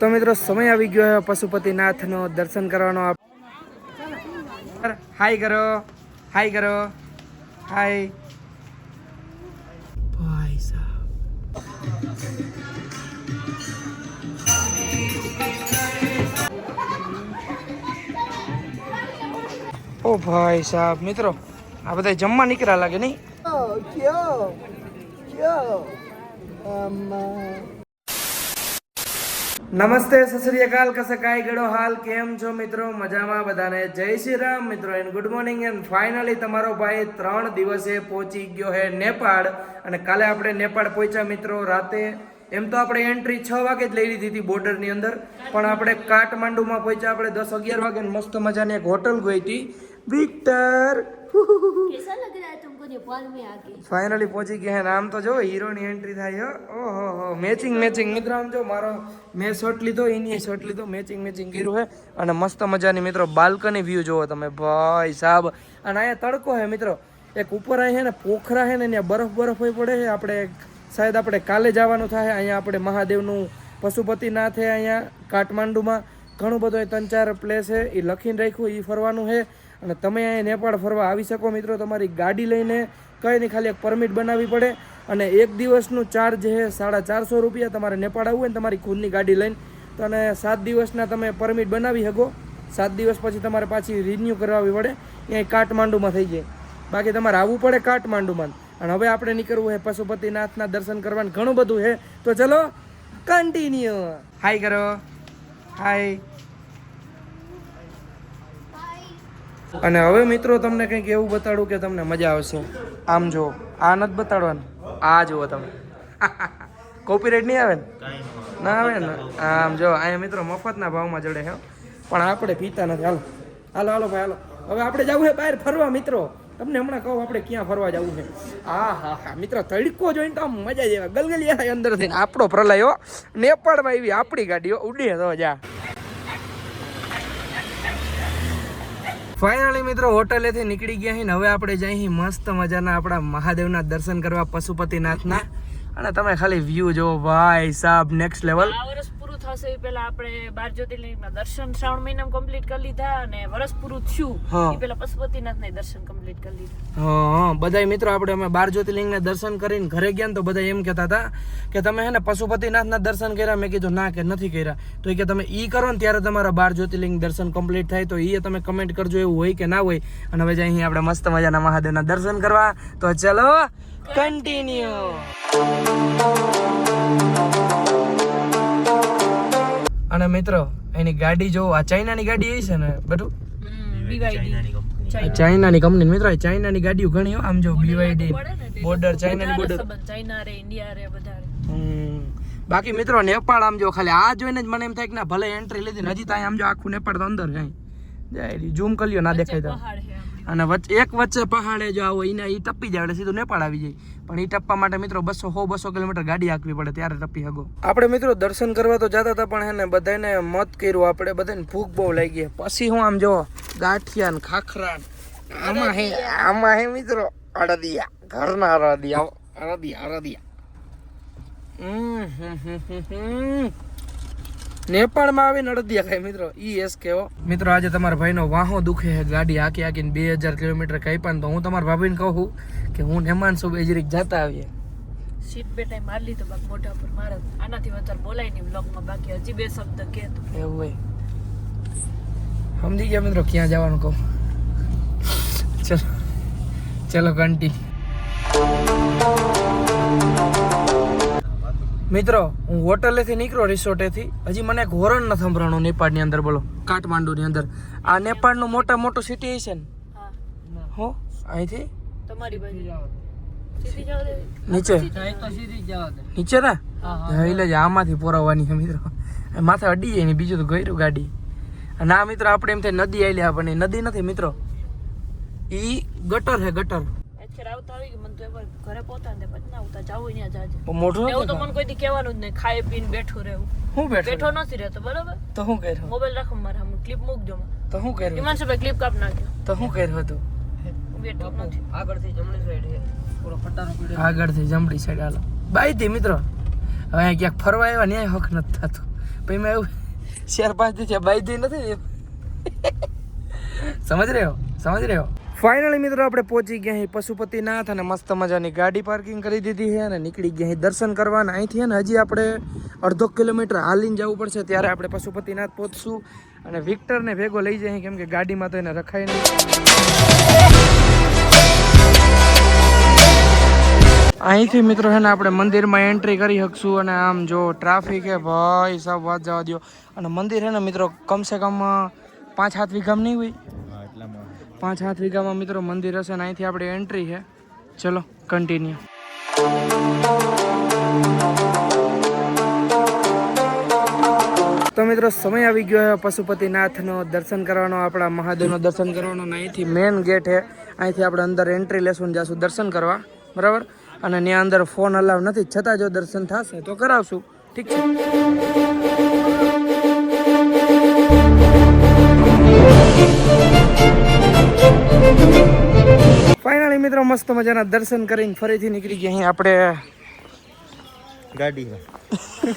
તો મિત્રો સમય આવી ગયો છે પશુપતિનાથનો. દર્શન કરવાનો આપ હાય કરો. હાય કરો. હાય. ભાઈ સાહેબ. ઓ ભાઈ સાહેબ મિત્રો આ બધા જમવા નીકળ્યા લાગે નહીં? નમસ્તે સસરીયકાલ કસે કાઈ ગળો હાલ, કેમ છો મિત્રો? મજામાં બધાને? જય શ્રી રામ મિત્રો and good morning and finally તમારો ભાઈ ત્રણ દિવસે પહોંચી ગયો હે નેપાળ, અને કાલે આપણે નેપાળ પહોંચ્યા મિત્રો રાતે. એમ તો આપણે એન્ટ્રી છ વાગે જ લઈ લીધી હતી બોર્ડરની અંદર, પણ આપણે કાઠમાંડુમાં પહોંચ્યા, આપણે દસ અગિયાર વાગે મસ્ત મજાની એક હોટલ ગઈ હતી. વિક્ટર कैसा लग रहा है तुमको नेपाल में आके ફાઇનલી પહોંચી ગયા હે. અને આમ તો જો હીરોની એન્ટ્રી થાય હો ઓહો હો મેચિંગ મેચિંગ મિત્રો આમ જો મારો મેં શર્ટ લીધો એની શર્ટ લીધો મેચિંગ મેચિંગ કર્યું હે અને મસ્ત મજાની મિત્રો બાલ્કની વ્યૂ જોવો તમે ભાઈ સાહેબ અને અહીંયા તડકો હે મિત્રો એક ઉપર અહીં હે ને પોખરા હે ને ત્યાં બરફ બરફ હોય પડે છે આપણે શાયદ આપણે કાલે જવાનું થાય અહીંયા આપણે મહાદેવનું પશુપતિનાથ હે અહીંયા કાઠમાંડુમાં ઘણું બધું એ ત્રણ ચાર પ્લેસ છે, એ લખીને રાખ્યું એ ફરવાનું છે. અને તમે અહીંયા નેપાળ ફરવા આવી શકો મિત્રો, તમારી ગાડી લઈને કંઈ નહીં, ખાલી એક પરમિટ બનાવવી પડે. અને એક દિવસનું ચાર્જ છે સાડા ચારસો રૂપિયા, તમારે નેપાળ આવવું હોય ને તમારી ખુદની ગાડી લઈને. તો અને સાત દિવસના તમે પરમિટ બનાવી શકો. સાત દિવસ પછી તમારે પાછી રિન્યૂ કરાવવી પડે. અહીંયા કાઠમાંડુમાં થઈ જાય. બાકી તમારે આવવું પડે કાઠમાંડુમાં. અને હવે આપણે નીકળવું છે પશુપતિનાથના દર્શન કરવાનું, ઘણું બધું છે. તો ચલો કન્ટિન્યુ હાય કરો. હાય અને હવે મિત્રો તમને કંઈક એવું બતાડું કે તમને મજા આવશે. આમ જો આ નથી બતાડવાનું આ જુઓ તમે. કોપીરાઇટ નહીં આવે ને? ના આવે ને? આમ જો અહીંયા મિત્રો મફતના ભાવમાં જડે હે. પણ આપણે પીતા નથી. હાલો હાલો હાલો ભાઈ હાલો. હવે આપણે જવું છે બહાર ફરવા મિત્રો. તમને હમણાં કહું, આપણે ક્યાં ફરવા જવું છે? આ, હા હા, મિત્રો, તડકો જોઈને તો આમ મજા જેવા ગલગલિયા થાય અંદર થઈને આપણો પ્રલય નેપાળમાં એવી આપણી ગાડીઓ ઉડી તો જા. ફાઇનલી મિત્રો, હોટલેથી નીકળી ગયા છીએ હવે આપણે જઈ મસ્ત મજાના આપણા મહાદેવના દર્શન કરવા પશુપતિનાથના. અને તમે ખાલી વ્યૂ જો ભાઈ સાહેબ નેક્સ્ટ લેવલ થશે એ પેલા આપણે બાર જ્યોતિર્લિંગના દર્શન શ્રાવણ મહિનામાં કમ્પ્લીટ કરી લીધા અને વર્ષ પૂરું થયું. એ એ પશુપતિનાથ પશુપતિનાથના દર્શન કમ્પ્લીટ કરી લીધા. હા બધા મિત્રો આપણે અમે બાર જ્યોતિર્લિંગના દર્શન કરીને ઘરે ગયા ને તો બધા એમ કહેતા હતા કે તમે હે ને પશુપતિનાથના દર્શન કર્યા? મેં કીધું ના કે નથી કર્યા. તો એ કે તમે ઈ કરો ને ત્યારે તમારા બાર જ્યોતિર્લિંગ દર્શન કમ્પ્લીટ થાય. તો એ તમે કમેન્ટ કરજો એવું હોય કે ના હોય. અને હવે અહીં આપણે મસ્ત મજાના મહાદેવના દર્શન કરવા. તો ચલો કન્ટિન્યુ અને મિત્રો એની ગાડી જો આ ચાઇનાની ગાડી એ છે ને બધું? બીવાયડી ચાઇનાની કંપની મિત્રો ચાઇનાની ગાડીઓ ઘણી. આમ જો બીવાયડી બોર્ડર ચાઇનાની બોર્ડર ચાઇના રે ઇન્ડિયા રે બધા હમ. બાકી મિત્રો નેપાળ આમ જો ખાલી આ જોઈને જ મને એમ થાય કે ના ભલે એન્ટ્રી લીધી હજી તો આમ જો આખું નેપાળ તો અંદર જાય. જાય ઝૂમ કરી લ્યો ના દેખાય તો. અને વચ્ચે એક વચ્ચે પહાડે જો આવો એને એ ટપી જાય સીધું નેપાળ આવી જાય. પણ એ ટપવા માટે મિત્રો બસો સો બસો કિલોમીટર ગાડી આપવી પડે, ત્યારે ટપી હગો. આપણે મિત્રો દર્શન કરવા તો જતા હતા, પણ એને બધાને મત કર્યું. આપણે બધાને ભૂખ બહુ લાગી પછી હું આમ જો, ગાંઠિયા ને ખાખરા આમાં હે આમાં હે મિત્રો, અડદિયા. ઘરના અડદિયા અડદિયા અડદિયા. હમ હમ હમ હમ. નેપાળમાં આવીને અડદિયા ખાય મિત્રો ઈ એસ કેવો? મિત્રો આજે તમારા ભાઈનો વાહો દુખે છે ગાડી હાકી હાકીને બે હજાર કિલોમીટર કાપ્યા તો હું તમારા ભાભીને કહું કે હું નેમાન સુબ એજરીક જતા આવીએ. સીટ બે ટાઈમ મારી લીધો બાકી મોઢા પર મારે. આનાથી વધારે બોલાય નહીં બ્લોગમાં બાકી હજી બે શબ્દ કે તો. એવું હોય. સમજી ગયા મિત્રો ક્યાં જવાનું કહું? ચલો ચલો કન્ટિન્યુ મિત્રો હું હોટલેથી નીકળ્યો રિસોર્ટેથી. હજી મને એક હોરન ન સંભળાણું નેપાળની અંદર બોલો. કાઠમાંડુની અંદર. આ નેપાળનું મોટા મોટું સિટી છે ને? હો. અહીંથી? તમારી બાજુ. સીધી જાવ નીચે? નીચે ને? એટલે જ આમાંથી પોરાવવાની છે મિત્રો. માથે અડી જાય ને બીજું તો ગયું ગાડી. અને આ મિત્રો આપણે એમ થાય નદી આવેલી આપણને. નદી નથી મિત્રો. ઈ ગટર છે ગટર. અત્યારે આવતા આવી ગયું મને તો એકવાર ઘરે પહોંચા પછી ના આવતા જાવું ત્યાં જાજે પણ એવું તો મને કોઈ દી કહેવાનું જ નહીં ખાઈ પીને બેઠું રહેવું. હું બેઠો બેઠો નથી રહેતો બરોબર? તો શું કર્યું? મોબાઈલ રાખો મારા હું ક્લિપ મૂકજો તો શું કર્યું હિમાંશુભાઈ ક્લિપ કાપ નાખ્યો. તો કર્યું હતું? હું બેઠો નથી. આગળથી જમણી સાઈડ આગળથી જમણી સાઈડ હાલો. બાયથી મિત્રો. હવે અહીંયા ક્યાંક ફરવા આવ્યા ન્યાય હક નથી થતું. પછી મેં એવું ચાર પાંચ દિવસ બાય દી નથી. સમજ રહ્યો? સમજ રહ્યો? ફાઇનલી મિત્રો આપણે પહોંચી ગયા પશુપતિનાથ અને મસ્ત મજાની ગાડી પાર્કિંગ કરી દીધી છે અને નીકળી ગયા દર્શન કરવાના. અહીંથી ને હજી આપણે અડધો કિલોમીટર હાલીને જવું પડશે ત્યારે આપણે પશુપતિનાથ પહોંચશું અને વિક્ટરને ભેગો લઈ જઈએ કેમ કે ગાડીમાં તો એને રખાય નહીં. અહીંથી મિત્રો છે ને આપણે મંદિરમાં એન્ટ્રી કરી શકશું અને આમ જો ટ્રાફિક હે ભાઈ સાહેબ વાત જવા દો અને મંદિર છે ને મિત્રો કમસે કમ પાંચ સાત વીઘામ નહીં હોય? પાંચ સાત વીઘામાં મિત્રો મંદિર હશે ને અહીંથી આપણે એન્ટ્રી છે. ચલો કન્ટિન્યુ તો મિત્રો, સમય આવી ગયો છે. પશુપતિનાથનો દર્શન કરવાનો, આપણા મહાદેવનો દર્શન કરવાનો અને અહીંથી મેઇન ગેટ છે. અહીંથી આપણે અંદર એન્ટ્રી લેશું જાશું દર્શન કરવા. બરાબર? અને ત્યાં અંદર ફોન અલાવ નથી. છતાં જો દર્શન થશે તો કરાવશું. ઠીક છે? મિત્રો મસ્ત મજાના દર્શન કરીને ફરીથી નીકળી ગયા. અહીં આપણે ગાડીમાં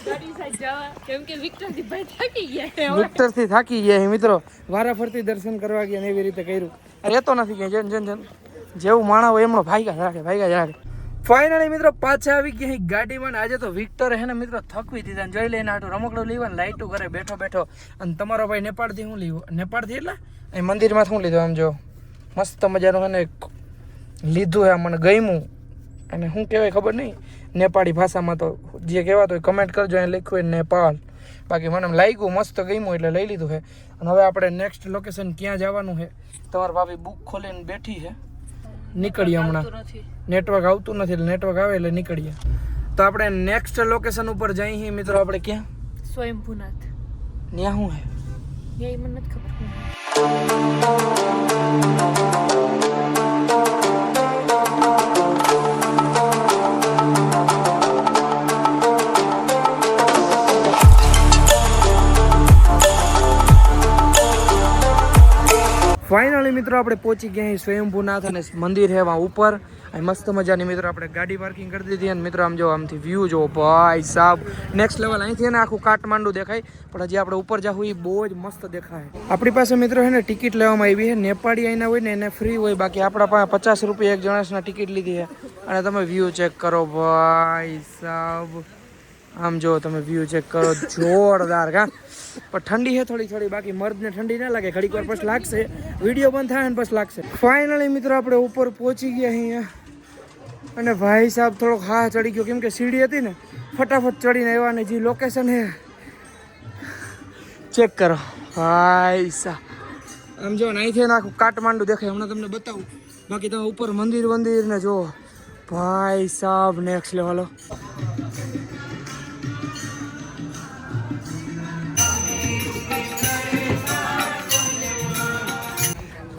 ગાડી સાઈડ જવા કેમ કે વિક્ટરથી ભાઈ થાકી ગયા વિક્ટરથી થાકી ગયા અહીં મિત્રો. વારા ફરતી દર્શન કરવા ગયા ને એવી રીતે કર્યું. રહેતો નથી ક્યાંય. જેન જન જન. જેવું માણા હોય એમનો ભાગ્યા જ રાખે ભાગ્યા જ રાખે. ફાઇનલી મિત્રો પાછા આવી ગયા અહીં ગાડીમાં આજે તો વિક્ટર હે ને મિત્રો થકવી દીધા ને. જોઈ લઈને આટલું રમકડું લેવા ને લાઈટું કરે બેઠો બેઠો. અને તમારો ભાઈ નેપાળથી હું લીધું. નેપાળથી એટલે? અહીં મંદિરમાં શું લીધું આમ જો. મસ્ત મજાનું હે ને લીધું હે મને ગમ્યું. અને શું કહેવાય ખબર નહીં. નેપાળી ભાષામાં તો જે કહેવાતું હોય કમેન્ટ કરજો એ લખ્યું હોય નેપાળ. બાકી મને લાગ્યું મસ્ત ગમ્યું એટલે લઈ લીધું છે અને હવે આપણે નેક્સ્ટ લોકેશન ક્યાં જવાનું છે તમારા ભાભી બુક ખોલીને બેઠી છે નીકળીએ હમણાં. નેટવર્ક આવતું નથી એટલે નેટવર્ક આવે એટલે નીકળીએ. તો આપણે નેક્સ્ટ લોકેશન ઉપર જઈ છીએ મિત્રો. આપણે ક્યાં? સ્વયંભૂનાથ. ત્યાં શું છે એ મને નથી ખબર. ફાઇનલી મિત્રો આપણે પહોંચી ગયા સ્વયંભૂનાથ અને મંદિર છે વાં ઉપર. અહીં મસ્ત મજાની મિત્રો આપણે ગાડી પાર્કિંગ કરી દીધી અને મિત્રો આમ જો આમથી વ્યૂ જો, ભાઈ સાહેબ નેક્સ્ટ લેવલ અહીંથી ને આખું કાટમાંડું દેખાય. પણ હજી આપણે ઉપર જાવું એ બહુ જ મસ્ત દેખાય. આપણી પાસે મિત્રો છે ને ટિકિટ લેવામાં આવી છે. નેપાળી અહીંના હોય ને એને ફ્રી હોય. બાકી આપણા પાસે પચાસ રૂપિયા એક જણાસના ટિકિટ લીધી છે. અને તમે વ્યૂ ચેક કરો, ભાઈ સાહેબ આમ જો તમે વ્યૂ ચેક કરો. જોરદાર, કા? પણ ઠંડી છે થોડી થોડી, બાકી મર્દને ઠંડી ના લાગે. ઘડીક વાર પછી લાગશે. વીડિયો બંધ થાય ને પછી લાગશે. ફાઇનલી મિત્રો, આપણે ઉપર પહોંચી ગયા અહીંયા. અને ભાઈ સાહેબ થોડોક હા ચડી ગયો. કેમ કે સીડી હતી ને, ફટાફટ ચડીને આવ્યા ને જે લોકેશન છે ચેક કરો. ભાઈ સાહેબ. આમ જો ને, અહીંથી આખું કાઠમાંડું દેખાય. હમણાં તમને બતાવું. બાકી તમે ઉપર મંદિર મંદિર ને જો ભાઈ સાહેબ નેક્સ્ટ લેવલ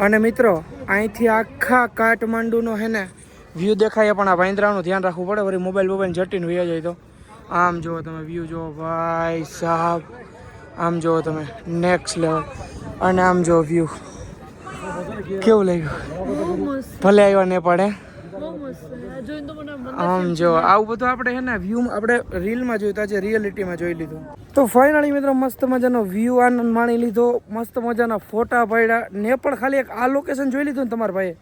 અને મિત્રો અહીંથી આખા કાઠમાંડુનો હે ને વ્યૂ દેખાય પણ આ ભાઈન્દ્રાનું ધ્યાન રાખવું પડે. વળી મોબાઈલ મોબાઈલ જટીને વ્યા જાય તો. આમ જુઓ તમે વ્યૂ જુઓ ભાઈ સાહેબ. આમ જુઓ તમે નેક્સ્ટ લેવલ અને આમ જુઓ વ્યૂ કેવું લાગ્યું? ભલે આવ્યા ને પડે. આમ જો, આવું બધું આપણે છે ને વ્યૂ આપણે રીલમાં જોયું તો આજે રિયલિટીમાં જોઈ લીધું. તો ફાઇનલી મિત્રો મસ્ત મજાનો વ્યૂ આનંદ માણી લીધો, મસ્ત મજાના ફોટા પાડ્યા. નેપાળ ખાલી એક આ લોકેશન જોઈ લીધું ને તમારા ભાઈએ?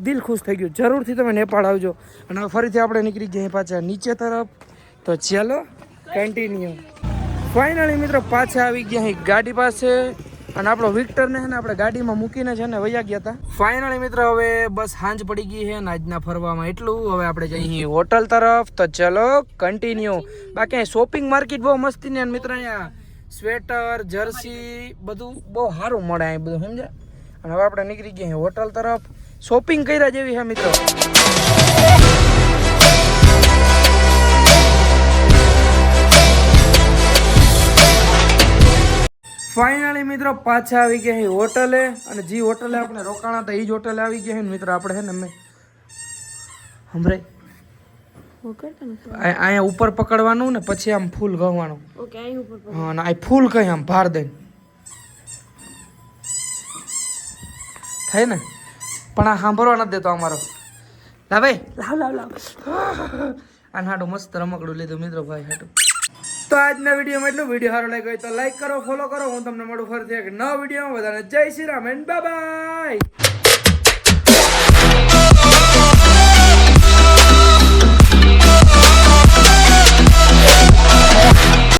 દિલ ખુશ થઈ ગયું. જરૂરથી તમે નેપાળ આવજો. અને ફરીથી આપણે નીકળી ગયા પાછા નીચે તરફ. તો ચાલો કન્ટિન્યુ ફાઇનલી મિત્રો પાછા આવી ગયા ગાડી પાસે. અને આપણો વિક્ટરને છે ને આપણે ગાડીમાં મૂકીને છે ને વયા ગયા હતા. ફાઇનલી મિત્ર, હવે બસ સાંજ પડી ગઈ છે ને આજના ફરવામાં એટલું. હવે આપણે જઈએ હોટલ તરફ. તો ચલો કન્ટિન્યુ બાકી શોપિંગ માર્કેટ બહુ મસ્તી ને મિત્ર અહીંયા સ્વેટર જર્સી બધું બહુ સારું મળે અહીં બધું સમજે અને હવે આપણે નીકળી ગયા હોટલ તરફ. શોપિંગ કર્યા જેવી છે મિત્રો. ફાઇનલી મિત્રો પાછા આવી ગયા છે હોટલે. અને જે હોટલે આપણે રોકાણા હતા એ જ હોટલે આવી ગયા છે. મિત્રો આપણે છે ને અમે હમરે વગરતા અહીંયા ઉપર પકડવાનું ને પછી આમ ફૂલ ગવાનું. હા ના આ ફૂલ કઈ આમ ભાર દઈને. થાય ને? પણ આ સાંભળવા નથી દેતો અમારો. લાવે. ભાઈ લાવ લાવ લાવ. આ હાડું મસ્ત રમકડું લીધું મિત્રો ભાઈ હાડું. તો આજના વિડીયોમાં એટલું. વીડિયો સારો લાગ્યો હોય તો લાઈક કરો ફોલો કરો. હું તમને મળું ફરીથી એક નવા વિડીયોમાં. બધાને જય શ્રી રામ એન્ડ બાય